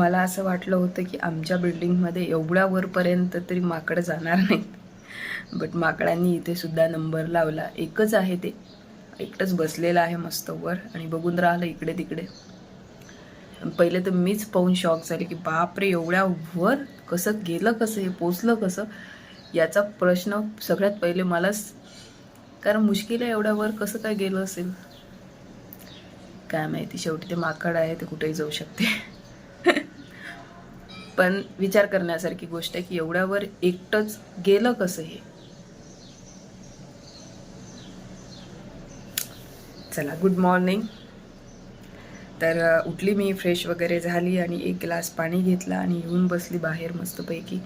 मला असं वाटलं होतं की आमच्या बिल्डिंगमध्ये एवढ्या वरपर्यंत तरी माकडं जाणार नाहीत. बट माकडांनी इथे सुद्धा नंबर लावला. एकच आहे ते. एकटंच बसलेलं आहे मस्त वर आणि बघून राहिलं इकडे तिकडे. पहिले तर मीच पाहून शॉक झाले की बापरे एवढ्या वर कसं गेलं कसं हे पोचलं कसं? याचा प्रश्न सगळ्यात पहिले मलाच. कारण मुश्किल आहे एवढ्या वर कसं काय गेलं असेल? काय माहिती शेवटी ते माकड आहे ते कुठेही जाऊ शकते. पण विचार करण्यासारखी गोष्ट आहे की एवढ्यावर एकटंच गेलं कसं हे? चला गुड मॉर्निंग तर उठली मी फ्रेश वगैरे झाली आणि एक ग्लास पाणी घेतला आणि येऊन बसली बाहेर मस्तपैकी.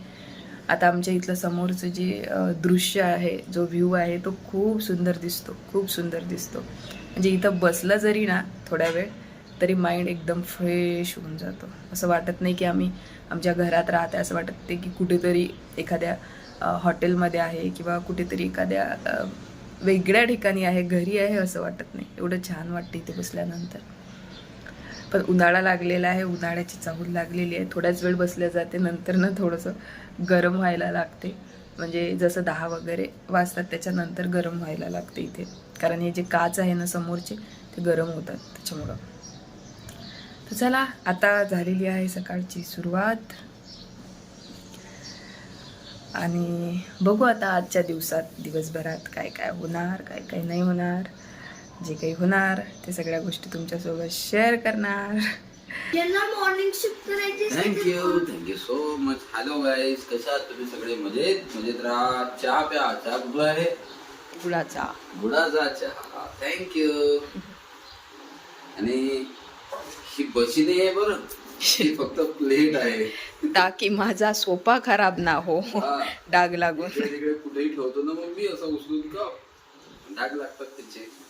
आता आमच्या इथलं समोरचं जे दृश्य आहे जो व्ह्यू आहे तो खूप सुंदर दिसतो खूप सुंदर दिसतो. म्हणजे इथं बसलं जरी ना थोड्या वेळ तरी माइंड एकदम फ्रेश होऊन जातो. असं वाटत नाही की आम्ही आमच्या घरात राहते असं वाटत ते की कुठेतरी एखाद्या हॉटेलमध्ये आहे किंवा कुठेतरी एखाद्या वेगळ्या ठिकाणी आहे घरी आहे असं वाटत नाही. एवढं छान वाटतं इथे बसल्यानंतर. पण उन्हाळा लागलेला आहे उन्हाळ्याची चाहूल लागलेली आहे. थोड्याच वेळ बसल्या जाते नंतर ना थोडंसं गरम व्हायला लागते. म्हणजे जसं दहा वगैरे वाजतात त्याच्यानंतर गरम व्हायला लागते इथे. कारण हे जे काच आहे ना समोरचे ते गरम होतात त्याच्यामुळं. तर चला आता झालेली आहे सकाळची सुरुवात. आणि बघू आता आजच्या दिवसात दिवसभरात काय काय होणार काय काय नाही होणार जे काही होणार ते सगळ्या गोष्टी तुमच्यासोबत शेअर करणार. मॉर्निंग शिफ्ट करायची thank you thank you so much hello guys कशा आहात तुम्ही सगळे? मजेत? मजेत राहा. चहा प्या. चहा कुठला आहे? गुळाचा. गुळाचा चहा. थँक्यू आणि ही बशी नाही आहे बरं. ही फक्त प्लेट आहे. ताकी माझा सोपा खराब ना हो. डाग लागून. तिकडे कुठेही ठेवतो ना मग मी असं उचलून का डाग लागतात त्याचे.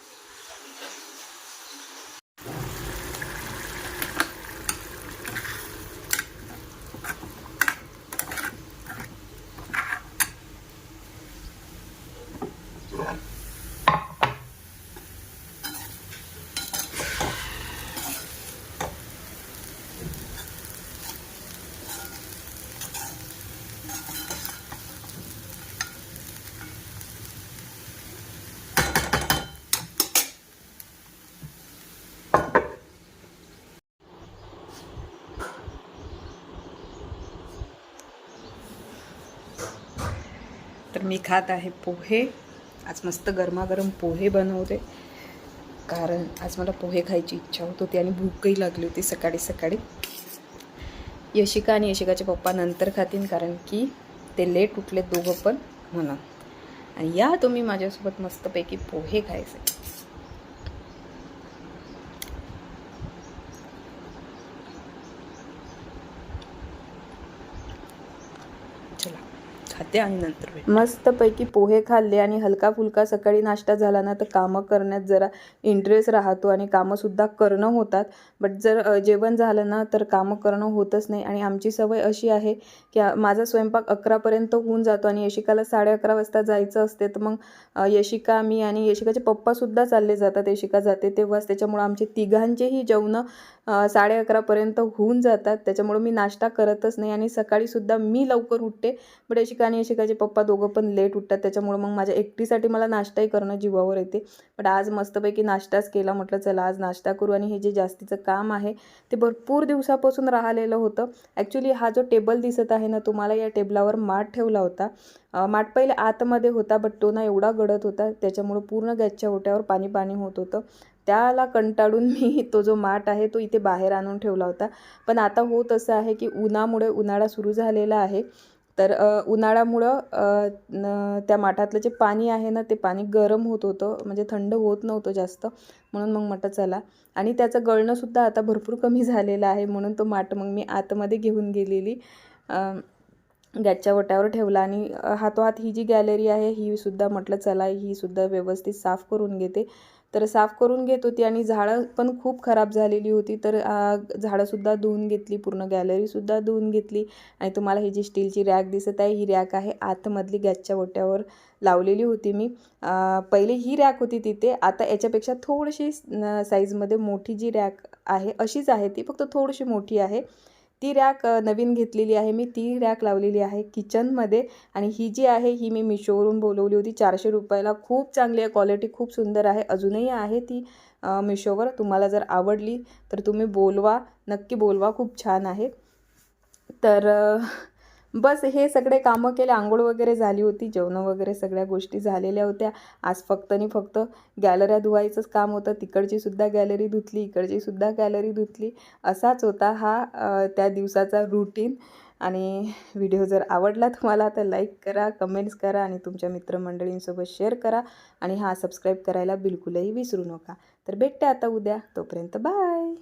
तर मी खात आहे पोहे. आज मस्त गरमागरम पोहे बनवते. कारण आज मला पोहे खायची इच्छा होत होती आणि भूकही लागली होती सकाळी सकाळी. यशिका आणि यशिकाचे पप्पा नंतर खातील कारण की ते लेट उठले दोघं पण म्हणून. आणि या तुम्ही माझ्यासोबत मस्तपैकी पोहे खायचे चला खाते आणि नंतर मस्तपैकी पोहे खाल्ले आणि हलका फुलका सकाळी नाश्ता झाला ना तर कामं करण्यात जरा इंटरेस्ट राहतो आणि कामंसुद्धा करणं होतात. बट जर अ, जेवण झालं ना तर कामं करणं होतच नाही. आणि आमची सवय अशी आहे की आ- माझा स्वयंपाक अकरापर्यंत होऊन जातो आणि यशिकाला साडे अकरा वाजता जायचं असते तर मग अ, यशिका मी आणि यशिकाचे पप्पासुद्धा चालले जातात. यशिका जाते तेव्हाच. त्याच्यामुळं आमचे तिघांचेही जेवणं साडे अकरापर्यंत होऊन जातात. त्याच्यामुळं मी नाश्ता करतच नाही आणि सकाळीसुद्धा मी लवकर उठते. बट यशिका आणि यशिकाचे पप्पा दोघं पण लेट उठतात. त्याच्यामुळं मग माझ्या एकटीसाठी मला नाश्ताही करणं जीवावर येते. बट आज मस्तपैकी नाश्ताच केला. म्हटलं चला आज नाश्ता करू. आणि हे जे जास्तीचं काम आहे ते भरपूर दिवसापासून राहिलेलं होतं. ॲक्च्युली हा जो टेबल दिसत आहे ना तुम्हाला या टेबलावर माठ ठेवला होता. माठ पहिले आतमध्ये होता बट तो ना एवढा गडत होता. त्याच्यामुळं पूर्ण गॅसच्या ओट्यावर पाणी पाणी होत होतं. त्याला कंटाळून मी तो जो माठ आहे तो इथे बाहेर आणून ठेवला होता. पण आता होत असं आहे की उन्हामुळे उन्हाळा सुरू झालेला आहे. तर उन्हाळ्यामुळं न त्या माठातलं जे पाणी आहे ना ते पाणी गरम होत होतं. म्हणजे थंड होत नव्हतं जास्त. म्हणून मग म्हटलं चला. आणि त्याचं गळणंसुद्धा आता भरपूर कमी झालेलं आहे. म्हणून तो माठ मग मी आतमध्ये घेऊन गेलेली. गॅसच्या वट्यावर ठेवला. आणि हातोहात ही जी गॅलरी आहे ही सुद्धा म्हटलं चला ही सुद्धा व्यवस्थित साफ करून घेते. तर साफ करून घेत होती आणि झाडं पण खूप खराब झालेली होती. तर झाडंसुद्धा धुवून घेतली पूर्ण गॅलरीसुद्धा धुवून घेतली. आणि तुम्हाला ही जी स्टीलची रॅक दिसत आहे ही रॅक आहे आतमधली गॅसच्या ओट्यावर लावलेली होती मी. पहिले ही रॅक होती तिथे. आता याच्यापेक्षा थोडीशी साईजमध्ये मोठी जी रॅक आहे अशीच आहे ती. फक्त थोडीशी मोठी आहे. ती रॅक नवीन घेतलेली आहे. मी ती रॅक लावलेली आहे किचनमध्ये आणि ही जी आहे ही मी मिशोवरून बोलवली होती. चारशे रुपयाला खूप चांगली आहे. क्वालिटी खूप सुंदर आहे. अजूनही आहे ती मिशोवर तुम्हाला जर आवडली तर तुम्ही बोलवा. नक्की बोलवा. खूप छान आहे. तर बस हे सगळे कामं केले आंघोळ वगैरे झाली होती जेवणं वगैरे सगळ्या गोष्टी झालेल्या होत्या. आज फक्त आणि फक्त गॅलऱ्या धुवायचंच काम होतं. तिकडची सुद्धा गॅलरी धुतली इकडची सुद्धा गॅलरी धुतली. असाच होता हा त्या दिवसाचा रुटीन आणि व्हिडिओ जर आवडला तुम्हाला तर लाईक करा कमेंट्स करा आणि तुमच्या मित्रमंडळींसोबत शेअर करा. आणि हा सबस्क्राईब करायला बिलकुलही विसरू नका. तर भेटते आता उद्या. तोपर्यंत बाय